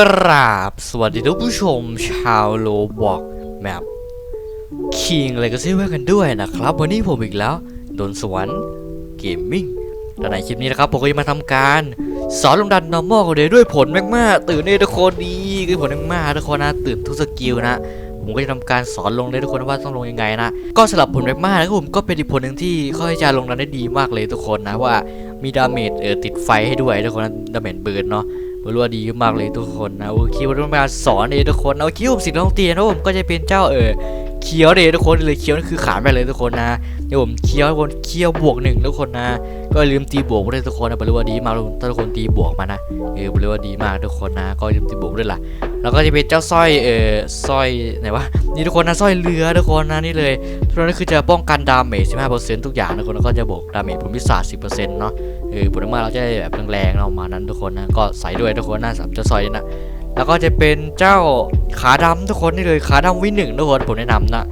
กราบสวัสดีทุกผู้ชมชาวโลบอกแมปคิงอะไรก็ซิว่ากันด้วยนะครับ วันนี้ผมอีกแล้วโดนสวรรค์เกมมิ่งและในคลิปนี้นะครับ ผมก็จะมาทำการ สอนลงดันนอร์มอลกันเลยด้วยผลมากๆตื่นเนี่ยทุกคนดีคือผลมากๆทุกคนนะ ตื่นทุกสกิลนะผมก็จะทำการสอนลงเลยทุกคนว่าต้องลงยังไงนะ ก็สำหรับผลมากๆนะครับผมก็เป็นอีกผลหนึ่งที่ค่อยจะลงดันได้ดีมากเลยทุกคนนะว่ามีดาเมจเออติดไฟให้ด้วยทุกคนนะดาเมจเบิร์นเนาะ ผมรู้ว่าดีมากเลยทุกคนนะโอเควันนี้มาสอนเองทุกคนเอาคิวผมสิทธิ์น้องเตียนนะผมก็จะเป็นเจ้าเออเคียวเดทุกคนเลยเคียวนั่นคือขานไปเลยทุกคนนะเดี๋ยวผมเคียวคนเคียวบวกหนึ่งทุกคนนะ ก็ลืมตีบวกด้วยทุกคนนะผมรู้ว่าดีมากทุกคนตีบวกมานะเออผมรู้ว่าดีมากทุกคนนะ ก็ลืมตีบวกด้วยล่ะแล้วก็จะเป็นเจ้าสร้อยเออสร้อยไหนวะนี่ทุกคนนะสร้อยเรือทุกคนนะนี่เลยทุกคนนั่นคือจะป้องกันดาเมจ15%ทุกอย่างทุกคนแล้วก็จะบวกดาเมจผลพิศาจ10%เนาะ เออผลไม้เราจะได้แบบแรงๆเนาะมานั้นทุกคนนะก็ใส่ด้วยทุกคนนะสับเจ้าซอยนี่นะแล้วก็จะเป็นเจ้าขาดำทุกคนนี่เลยขาดำวีหนึ่งทุกคนผมแนะนำนะ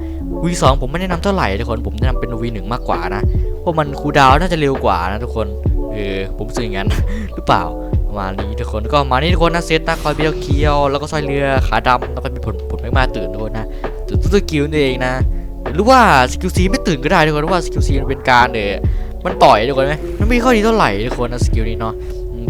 วีสองผมไม่แนะนำเท่าไหร่ทุกคนผมแนะนำเป็นวีหนึ่งมากกว่านะเพราะมันคูดาวน่าจะเร็วกว่านะทุกคนเออผมรู้สึกอย่างนั้นหรือเปล่าประมาณนี้ทุกคนก็มานี่ทุกคนนะเซตนะคอยเบียวเคียวแล้วก็สร้อยเรือขาดำแล้วก็มีผลผลไม่มาตื่นทุกคนนะตื่นทุกสกิลนี่เองนะหรือว่าสกิลซีไม่ตื่นก็ได้ทุกคนเพราะว่าสกิลซีมันเป็นการเออ มันต่อยทุกคนไหมมันไม่ข้อดีเท่าไหร่ทุกคนนะสกิลนี้เนาะ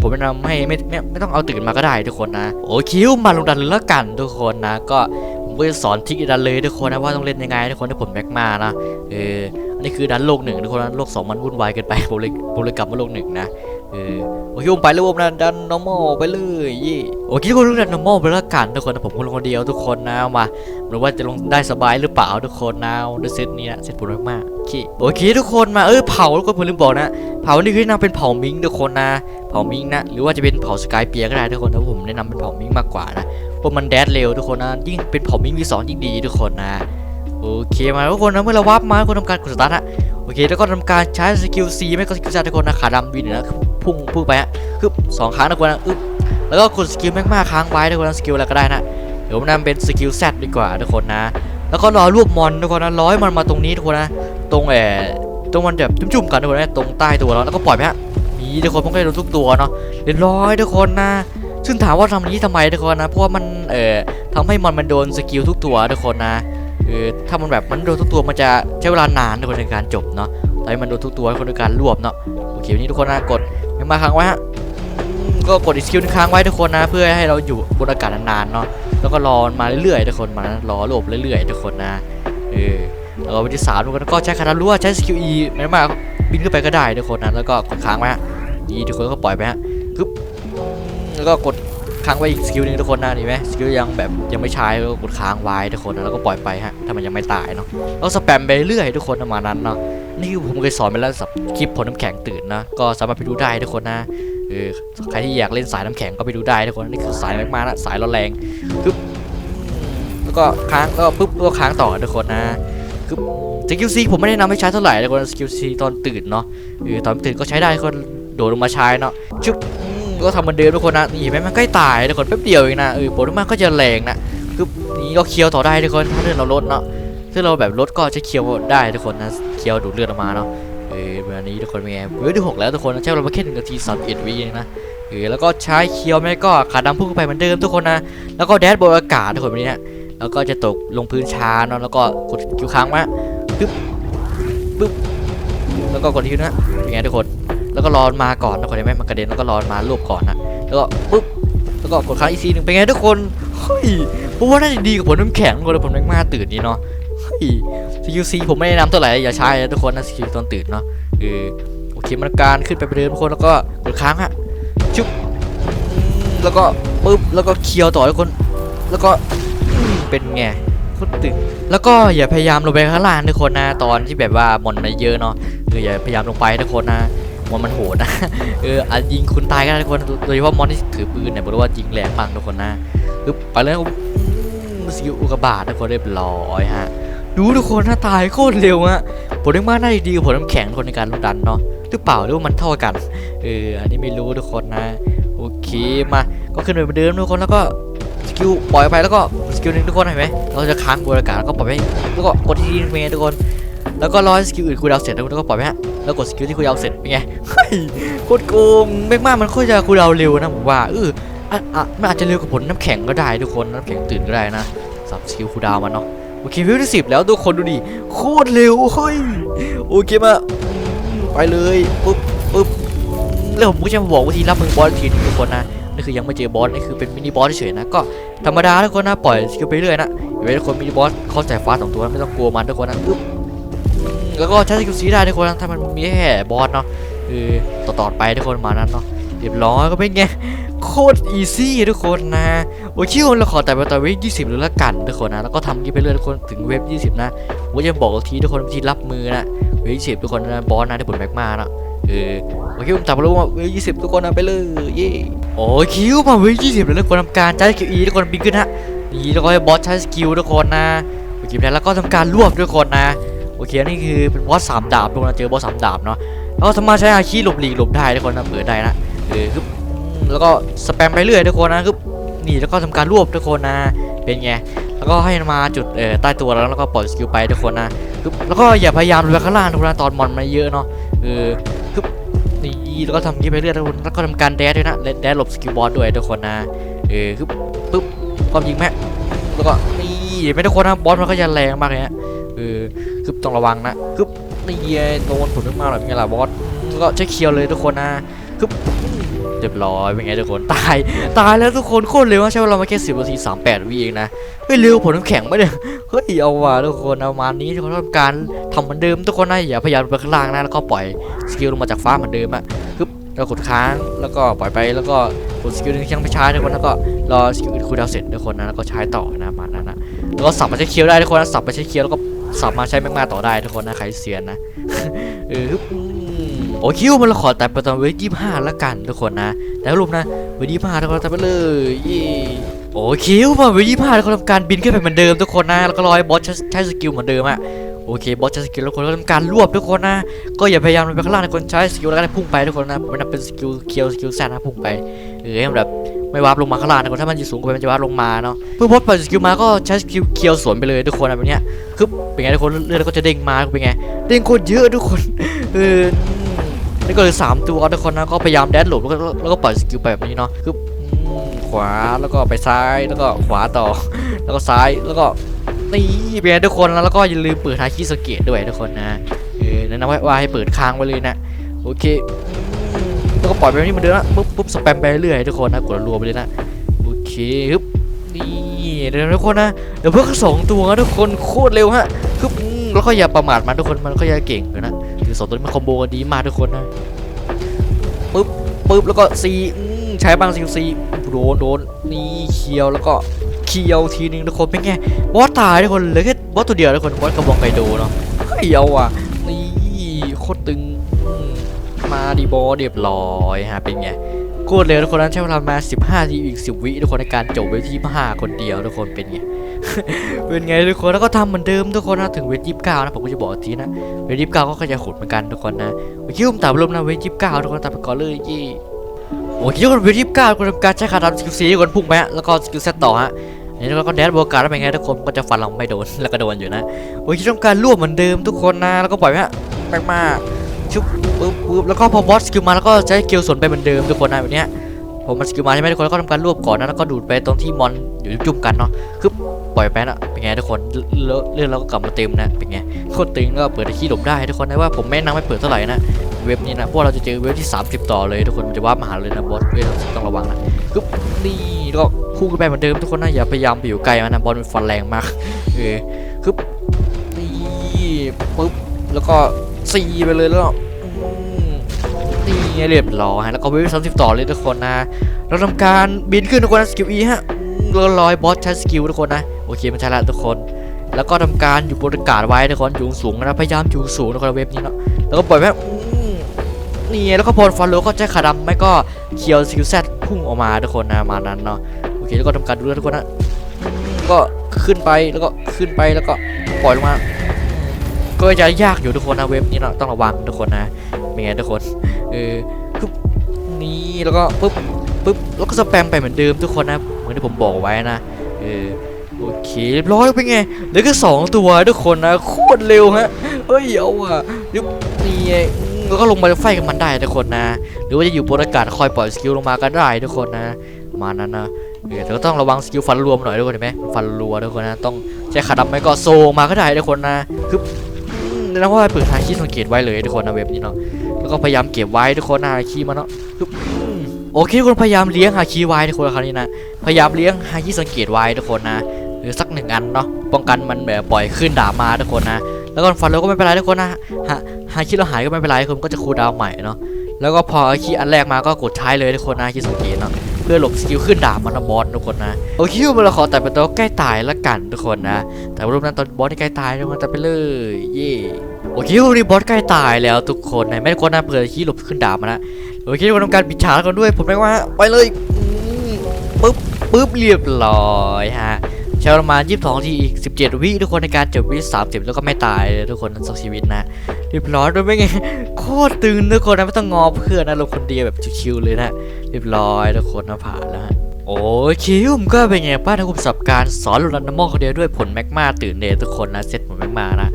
ผมแนะนำให้ไม่ไม่ไม่ต้องเอาตื่นมาก็ได้ทุกคนนะ โอ้คิวมาลงดันเลยละกันทุกคนนะ ก็ผมก็จะสอนทิกดันเลยทุกคนนะว่าต้องเล่นยังไงทุกคนถ้าผมแม็กมานะเอออันนี้คือดันโลกหนึ่งทุกคนนะโลกสองมันวุ่นวายเกินไปผมเลยผมเลยกลับมาโลกหนึ่งนะ เออโอเคผมไปเลยผมนะดัน normal ไปเลยยี่โอเคทุกคนดัน normal ไปละกันทุกคนนะผมลงคนเดียวทุกคนนะมาหรือว่าจะลงได้สบายหรือเปล่าทุกคนนะด้วยเซตนี้นะเซตผลมากๆโอเคโอเคทุกคนมาเออเผาทุกคนผมลืมบอกนะ เผานี่คือแนะนำเป็นเผามิงทุกคนนะ เผามิงนะหรือว่าจะเป็นเผาสกายเปียก็ได้ทุกคนแต่ว่าผมแนะนำเป็นเผามิงมากกว่านะเพราะมันแดดเร็วทุกคนนะยิ่งเป็นเผามิงมีสองยิ่งดีทุกคนนะ โอเคมาทุกคนนะเมื่อเราวับมาทุกคนทำการกดสตาร์ทฮะโอเคแล้วก็ทำการใช้สกิล C ไม่ก็สกิลซทุกคนนะขาดำวินนะพุ่งพุ่งไปฮะคือสองครั้งนะทุกคนนะอึ๊บแล้วก็กดสกิลแม็กมาค้างไว้ทุกคนนะสกิลอะไรก็ได้นะเดี๋ยวผมนำเป็นสกิล Z ดีกว่าทุกคนนะ แล้วก็รอรวบมอนทุกคนนะร้อยมันมาตรงนี้ทุกคนนะตรงแอตรงมันแบบจุ่มๆกันทุกคนนะตรงใต้ตัวเราแล้วก็ปล่อยไปฮะนี่ทุกคนพวกได้โดนทุกตัวเนาะเรียบร้อยทุกคนนะซึ่งถามว่าทำอย่างนี้ทำไมทุกคนนะเพราะว่ามันเอ่อทำให้มอนมันโดนสกิลทุกตัวทุกคนนะ คือถ้ามันแบบมันโดนทุกตัวมันจะใช้เวลานานทุกคนในการจบเนาะแต่ให้มันโดนทุกตัวคนในการรวบเนาะโอเควันนี้ทุกคนนะกดยังมาค้างไว้ฮะก็กดอีกสกิลหนึงค้างไว้ทุกคนนะเพื่อให้เราอยู่บนอากาศนานๆเนาะแล้วก็รอมันมาเรื่อยๆทุกคนมารอรวบเรื่อยๆทุกคนนะเออแล้วก็วันที่สามทุกคนก็ใช้คาถารู้ว่าใช้สกิล E ไม่มากบินขึ้นไปก็ได้ทุกคนนะแล้วก็กดค้างไว้ฮะนี่ทุกคนก็ปล่อยไปฮะคึบแล้วก็กด ค้างไว้อีกสกิลหนึงทุกคนนะดีไหมสกิลยังแบบยังไม่ใช้ก็กดค้างไว้ทุกคนแล้วก็ปล่อยไปฮะถ้ามันยังไม่ตายเนาะแล้วสแปมไปเรื่อยทุกคนประมาณนั้นเนาะนี่คือผมเคยสอนไปแล้วสับคลิปผลน้ำแข็งตื่นนะก็สามารถไปดูได้ทุกคนนะเออใครที่อยากเล่นสายน้ำแข็งก็ไปดูได้ทุกคนนี่คือสายมากๆนะสายร้อนแรงปึ๊บแล้วก็ค้างแล้วก็ปึ๊บก็ค้างต่อทุกคนนะคือสกิลซีผมไม่ได้นำให้ใช้เท่าไหร่ทุกคนสกิลซีตอนตื่นเนาะเออตอนตื่นก็ใช้ได้คนโดดลงมาใช้เนาะชุบ ก็ทำเหมือนเดิมทุกคนนะนี่เห็นไหมมันใกล้ตายทุกคนแป๊บเดียวเองนะเออโปรตุมันก็จะแรงนะคือนี่ก็เคี้ยวต่อได้ทุกคนถ้าเลือดเราลดเนาะถ้าเราแบบลดก็จะเคี้ยวได้ทุกคนนะเคี้ยวดูดเลือดออกมาเนาะเออแบบนี้ทุกคนเป็นไงเวลที่หกแล้วทุกคนใช้เวลามแค่หนึ่งนาทีสามเอ็ดวิเองนะเออแล้วก็ใช้เคี้ยวไม่ก็ขาดำพุ่งไปเหมือนเดิมทุกคนนะแล้วก็แดดบนอากาศทุกคนแบบนี้นะแล้วก็จะตกลงพื้นช้าเนาะแล้วก็กดคิวค้างไว้ปึ๊บปึ๊บแล้วก็กดคิวนะเป็นไงทุกคน แล้วก็รอมันมาก่อนนะคนเห็นไหมมันกระเด็นแล้วก็รอมันมารวบก่อนนะแล้วก็ปุ๊บแล้วก็กดค้างอีกทีหนึ่งเป็นไงทุกคนเฮ้ยผมว่าน่าจะดีกับผลน้ำแข็งคนเละผลแมกมาตื่นนี่เนาะเฮ้ยสกิลซีผมไม่แนะนำเท่าไหร่อย่าใช้นะทุกคนนะสกิลตอนตื่นเนาะเออโอเคมันการขึ้นไปไปเดินทุกคนแล้วก็กดค้างฮะชุบแล้วก็ปุ๊บแล้วก็เคียวต่อทุกคน แล้วก็เป็นไงคตรตื่นแล้วก็อย่าพยายามลงไปข้างล่างทุกคนนะตอนที่แบบว่ามอนมันเยอะเนาะเอออย่าพยายามลงไปทุกคนนะ มอนมันโหดนะ เอออาจยิงคุณตายก็ได้ทุกคน โดยเฉพาะมอนที่ถือปืนเนี่ยบอกเลยว่ายิงแรงมากทุกคนนะปึ๊บไปเลยครับอืมสกิลอุกบาตทุกคนเรียบร้อยฮะ ดูทุกคนถ้าตายโคตรเร็วฮะผลน้ำมากน่าจะดีกว่าผลน้ำแข็งทุกคนในการลงดันเนาะ หรือเปล่าหรือว่ามันเท่ากัน เออ อันนี้ไม่รู้ทุกคนนะ โอเค มา ก็ขึ้นไปเหมือนเดิมทุกคนแล้วก็สกิลปล่อยไปแล้วก็สกิลหนึ่งทุกคนเห็นไหมเราจะค้างบนอากาศแล้วก็ปล่อยไปแล้วก็กดที่เมทุกคน แล้วก็รอสกิลอื่นคูดาวเสร็จแล้วก็ปล่อยไปฮะ แล้วกดสกิลที่คูลดาวเสร็จเป็นไงโคตรโกงแม็กมามันโคตรจะคูดาวเร็วนะผมว่าเอออะอะมันอาจจะเร็วกว่าผลน้ำแข็งก็ได้ทุกคนน้ำแข็งตื่นก็ได้นะสับสกิลคูดาวมันเนาะโอเควิวที่สิบแล้วทุกคนดูดิโคตรเร็วเฮ้ยโอเคมาไปเลยปุ๊บปุ๊บแล้วผมก็จะมาบอกวิธีรับมือบอสทีนึงทุกคนนะนี่คือยังไม่เจอบอสนี่คือเป็นมินิบอสเฉยๆนะก็ธรรมดาทุกคนนะปล่อยสกิลไปเรื่อยนะอย่าไปทุกคนมินิบอสเข้าใจฟ้าสองตัวไม่ต้องกลัวมันทุกคนนะปุ๊บ แล้วก็ใช้สกิลซีได้ทุกคนถ้ามันมีแค่บอสเนาะคือต่อๆไปทุกคนมานั้นเนาะเรียบร้อยก็เป็นไงโคตรอีซี่ทุกคนนะโอ้ชื่อคนเราขอแต่ไปต่อเวฟ20หรือละกันทุกคนนะแล้วก็ทำยี่ไปเรื่อยทุกคนถึงเวฟ20นะผมจะบอกทีทุกคนวิธีรับมือนะเวฟ20ทุกคนนะบอสนะที่ผลแบกมานะเออโอเคผมจับมารู้ว่าเวฟ20ทุกคนนะไปเลยเย่โอ้คิวมาเวฟ20แล้วทุกคนทำการใช้สกิลอีทุกคนบินขึ้นฮะนี่แล้วก็บอสใช้สกิลทุกคนนะโอเคแล้วก็ทำการรวบทุกคนนะ โอเคนี่คือเป็นบอสสามดาบทุกคนเจอบอสสามดาบเนาะแล้วก็สามารถใช้อาคีหลบหลีกหลบได้ทุกคนนะเปิดได้นะเออคือแล้วก็สแปมไปเรื่อยทุกคนนะคือนี่แล้วก็ทำการรวบทุกคนนะเป็นไงแล้วก็ให้มาจุดเอ่อใต้ตัวแล้วแล้วก็ปล่อยสกิลไปทุกคนนะคือแล้วก็อย่าพยายามลงไปข้างล่างทุกคนตอนมอนมันเยอะเนาะเออคือนี่แล้วก็ทำย่างนี้ไปเรื่อยทุกคนแล้วก็ทำการแดดด้วยนะแดดหลบสกิลบอสด้วยทุกคนนะเออคือปึ๊บความยิงแม่แล้วก็นี่เห็นไม่ทุกคนนะบอสมันก็จะแรงมากเลยฮะ เออคือต้องระวังนะคือนี่โดนผลมากๆหน่อยเป็นไงล่ะบอสก็ใช้เคียวเลยทุกคนนะคือเรียบร้อยเป็นไงทุกคนตายตายแล้วทุกคนโคตรเร็วนะใช้เวลามาแค่สิบนาทีสามแปดวิเองนะเฮ้ยเร็วผลน้ำแข็งไม่ได้เฮ้ยเอาว่ะทุกคนเอามานี้ทุกคนทำการทำเหมือนเดิมทุกคนนะอย่าพยายามไปข้างล่างนะแล้วก็ปล่อยสกิลลงมาจากฟ้าเหมือนเดิมอะคือเรากดค้างแล้วก็ปล่อยไปแล้วก็กดสกิลหนึงยังไม่ใช้ทุกคนแล้วก็รอสกิลอื่นคูลดาวน์เสร็จทุกคนนะแล้วก็ใช้ต่อนะประมาณนั้นนะแล้วก็สับมาใช้เคียวได้ทุกคนนะสับมาใช้เคียวแล้วก็ สับมาใช้แมกมาต่อได้ทุกคนนะใครเซียนนะเอออืมโอเคมันเราขอตัดไปตอนเวทยี่ห้าละกันทุกคนนะแล้วรวมนะเวทยี่ห้าทุกคนตัดไปเลยโอเคมาเวทยี่ห้าทุกคนทำการบินขึ้นไปเหมือนเดิมทุกคนนะแล้วก็รอให้บอสใช้สกิลเหมือนเดิมอะโอเคบอสใช้สกิลแล้วคนก็ทำการรวบทุกคนนะก็อย่าพยายามไปข้างล่างทุกคนใช้สกิลแล้วก็ได้พุ่งไปทุกคนนะมันเป็นสกิลเคียวสกิลแซนนะพุ่งไปเออให้แบบ ไม่วาร์ปลงมาข้างล่างทุกคนถ้ามันอยู่สูงกว่ามันจะวาร์ปลงมาเนาะเมื่อบอสปล่อยสกิลมาก็ใช้สกิลเคียวสวนไปเลยทุกคนนะแบบเนี้ยคือเป็นไงทุกคนเลือดก็จะเด้งมาเป็นไงเด้งโคตรเยอะทุกคนเออนี่ก็เลยสามตัวทุกคนนะก็พยายามแดดหลบแล้วก็แล้วก็ปล่อยสกิลไปแบบนี้เนาะคือขวาแล้วก็ไปซ้ายแล้วก็ขวาต่อ แล้วก็ซ้ายแล้วก็นี่เป็นไงทุกคนแล้วก็อย่าลืมเปิดฮาคิสเกตด้วยทุกคนนะเออแนะนำว่าให้เปิดค้างไว้เลยนะโอเค แล้วก็ปล่อยไปแบบนี้มันเดิมนะปุ๊บปุ๊บสแปมไปเรื่อยทุกคนนะกดรัวไปเลยนะโอเคฮึบนี่เดี๋ยวทุกคนนะเดี๋ยวเพิ่งสองตัวนะทุกคนโคตรเร็วฮะฮึบแล้วก็อย่าประมาทมันทุกคนมันก็อย่าเก่งเลยนะคือสองตัวนี้มันคอมโบกันดีมากทุกคนนะปึ๊บปึ๊บแล้วก็ซีใช้บางซิลซีโดนโดนนี่เคียวแล้วก็เคียวทีนึงทุกคนเป็นไงบอสตายทุกคนเหลือแค่บอสตัวเดียวทุกคนบอสกระบองไกโดเนาะเคียวอะนี่โคตรตึง มาดีบอเรียบร้อยฮะเป็นไงโคตรเร็วทุกคนนั้นใช้เวลามา 15ทีอีก 10 วิทุกคนในการจบเวที5คนเดียวทุกคนเป็นไงเป็นไงทุกคนแล้วก็ทำเหมือนเดิมทุกคนนะถึงเวทยี่สิบเก้านะผมก็จะบอกทีนะเวทยี่สิบเก้าก็ขยายขุดเหมือนกันทุกคนนะเมื่อกี้ผมตัดลมนะเวทยี่สิบเก้าทุกคนตัดไปก่อนเลยยี่โอเคทุกคนเวทยี่สิบเก้าคนทำการใช้คาทำสกิลซีทุกคนพุ่งไปฮะแล้วก็สกิลเซตต่อฮะอันนี้เราก็แดนโบการแล้วเป็นไงทุกคนก็จะฟันเราไม่โดนแล้วก็โดนอยู่นะโอเคทำการรวบเหมือนเดิมทุกคนนะแล้วก็ปล่อยฮะแปกมา ชุบปึ๊บปึ๊บแล้วก็พอบอสสกิลมาแล้วก็ใช้สกิลสวนไปเหมือนเดิมทุกคนนะแบบเนี้ยพอมันสกิลมาใช่ไหมทุกคนแล้วก็ทำการรวบก่อนนะแล้วก็ดูดไปตรงที่มอนอยู่จุ่มกันเนาะคือปล่อยไปนะเป็นไงทุกคนเลือดเลือดเราก็กลับมาเต็มนะเป็นไงโคตรตึงก็เปิดที่หลบได้ทุกคนนะว่าผมไม่นะนำให้เปิดเท่าไหร่นะเว็บนี้นะเพราะเราจะเจอเว็บที่ 30 ต่อเลยทุกคนมันจะว่ามาหาเลยนะบอสเว็บต้องระวังนะปึ๊บนี่ก็พุ่งขึ้นไปเหมือนเดิมทุกคนนะอย่าพยายามไปอยู่ไกลมันนะบอสมันฟันแรงมากเออปึ๊บนี่ปึ๊บแล้วก็ ซีไปเลยแล้วนี่เรียบร้อยแล้วก็เว็บ30ต่อเลยทุกคนนะ เราทำการบินขึ้นทุกคนนะสกิล E ฮะเราลอยบอสใช้สกิลทุกคนนะ โอเคมันใช่แล้วทุกคน แล้วก็ทำการอยู่บนอากาศไว้ทุกคนอยู่สูงนะพยายามอยู่สูงทุกคนเว็บนี้เนาะแล้วก็ปล่อยแม่นี่แล้วก็พอฟันโลก็ใช้ขาดำไม่ก็เคียวสกิลแซดพุ่งออกมาทุกคนนะมานั้นเนาะโอเคแล้วก็ทำการดูแลทุกคนนะก็ขึ้นไปแล้วก็ขึ้นไปแล้วก็ปล่อยลงมา ก็จะยากอยู่ทุกคนนะเว็บนี้เนาต้องระวังทุกคนนะเป็นไงทุกคนเออปึ๊บนี่แล้วก็ปึ๊บปึ๊บแล้วก็สแปมไปเหมือนเดิมทุกคนนะเหมือนที่ผมบอกไว้นะเออโอเคเรียบร้อยเป็นไงเหลือแค่สองตัวทุกคนนะโคตรเร็วฮะเฮ้ยเอาอะเดี๋ยวนี่แล้วก็ลงมาไฟกับมันได้ทุกคนนะ หรือว่าจะอยู่บนอากาศคอยปล่อยสกิลลงมาก็ได้ทุกคนนะมานั้นนะเออแต่ก็ต้องระวังสกิลฟันรวมหน่อยทุกคนเห็นไหมฟันรัวทุกคนนะต้องใช้ขาดำไม่ก็โซมาก็ได้ทุกคนนะคือ อืมนะว่าเปิดทาคีย์สังเกตไว้เลยทุกคนนะเว็บนี้เนาะแล้วก็พยายามเก็บไว้ทุกคนนะคีย์มาเนาะโอเคทุกคนพยายามเลี้ยงหาคีย์ไว้ทุกคนคราวนี้นะพยายามเลี้ยงหาคีย์สังเกตไว้ทุกคนนะหรือสักหนึ่งอันเนาะป้องกันมันแบบปล่อยขึ้นด่ามาทุกคนนะแล้วก็ฟันเราก็ไม่เป็นไรทุกคนนะหาหาคีย์เราหายก็ไม่เป็นไรทุกคนก็จะคูดาวใหม่เนาะแล้วก็พอคีย์อันแรกมาก็กดท้เลยทุกคนนะคีย์สังเกตเนาะ พื่อหลบสกิลขึ้นดาบมันนะบอสทุกคนนะโอเคมาเราขอแตัดเป็นตัวใกล้ตายละกันทุกคนนะ แต่รูปนั้นตอนบอสที่ใกล้ตายทุกคนตัดไปเลยเย่โอเควันนี้บอสใกล้ตายแล้วทุกคนนะไม่คนนะเผื่อคีย์หลบขึ้นดาบมานนะโอเคทุกคนทำการปิดฉากกันด้วยผมเรียกว่าไปเลยปึ๊บปึ๊บเรียบร้อยฮะใช้ประมาณ 22 ทีอีก 17 วิทุกคนในการจบวิ30แล้วก็ไม่ตายเลยทุกคนทั้งสองชีวิตนะ เรียบร้อยด้วยไม่ไงโคตรตึงทุกคนนะไม่ต้องงอเพื่อนนะลงคนเดียวแบบชิวๆเลยนะเรียบร้อยทุกคนนะผ่านแล้วฮะโอเคผมก็เป็นไงบ้างนะคุณประสบการสอนลูกรันนมอคนเดียวด้วยผลแมกมาตื่นเดทุกคนนะเซตผลแมกมานะ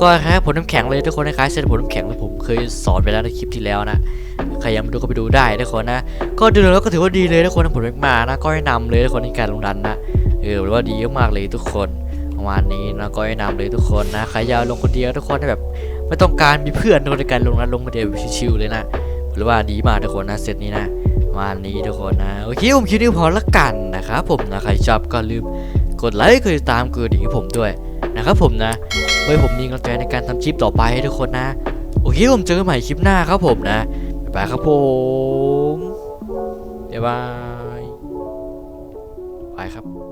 ก็คล้ายผลน้ำแข็งเลยทุกคนคล้ายๆเซตผลน้ำแข็งที่ผมเคยสอนไปแล้วในคลิปที่แล้วนะใครยังไม่ดูก็ไปดูได้ทุกคนนะ ก็ดูแล้วก็ถือว่าดีเลยทุกคนผลแมกมานะก็แนะนำเลยทุกคนในการลงดันนะเออว่าดีมากเลยทุกคนประมาณนี้นะก็แนะนำเลยทุกคนนะใครอยากลงคนเดียวทุกคนแบบ ไม่ต้องการมีเพื่อนทุกคนการลงนะลงคนเดียวชิวๆเลยนะหรือว่าดีมากทุกคนนะเซตนี้นะมานี้ทุกคนนะโอเคผมคิดนี้พอละกันนะครับผมนะใครชอบก็ลืมกดไลค์กดติดตามกดดิ่งให้ผมด้วยนะครับผมนะไว้ผมมีกำลังใจในการทำคลิปต่อไปให้ทุกคนนะ โอเคผมเจอกันใหม่คลิปหน้าครับผมนะบ๊ายบายครับผมบ๊ายบายไปครับ